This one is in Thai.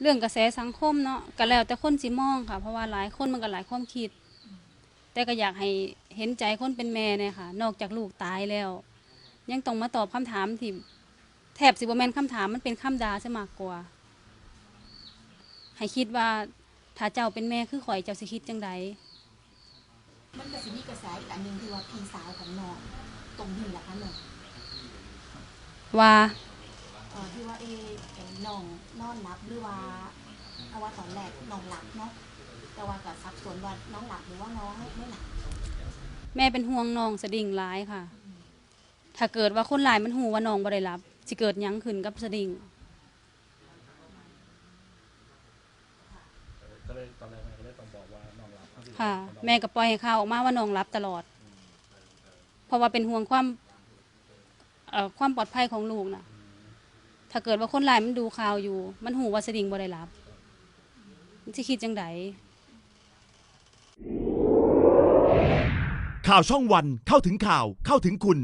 เรื่องกระแสสังคมเนาะก็แล้วแต่คนสิมองค่ะ เพราะว่าหลายคนมันก็หลายความคิด แต่ก็อยากให้เห็นใจคนเป็นแม่เนี่ยค่ะ นอกจากลูกตายแล้ว ยังต้องมาตอบคำถามที่แทบสิบ่แม่นคำถามมันเป็นคำด่าซะมากกว่า ให้คิดว่าถ้าเจ้าเป็นแม่คือข่อยเจ้าสิคิดจังใด มันก็สิมีกระแสอีกอันหนึ่งที่ว่าพี่สาวของน้องตรงนี้แหละคะน้องว่า เออที่ว่าเอเอ่อ น้องนอนหลับหรือว่าเอาว่าตอนแรกน้องหลับเนาะแต่ว่าก็สับสนว่าน้องหลับหรือว่าน้องไม่หลับแม่เป็นห่วงน้องสดิ่งร้ายค่ะ ถ้าเกิดว่าคนหลายมันหูว่าน้องบ่ได้รับสิเกิดหยังขึ้นกับสดิ่งก็เลยตอนแรกแม่ก็เลยต้องบอกว่าน้องรับทั้งที่ค่ะน้องแม่ก็ปล่อยให้ข่าวออกมาว่าน้องรับตลอด เพราะว่าเป็นห่วงความเอ่อความปลอดภัยของลูกนะ ถ้าเกิดว่าคนหลายมันดูข่าวอยู่ มันหูว่าสดิงบ่ได้รับ มันจะคิดจังไดข่าวช่องวันเข้าถึงข่าวเข้าถึงคุณ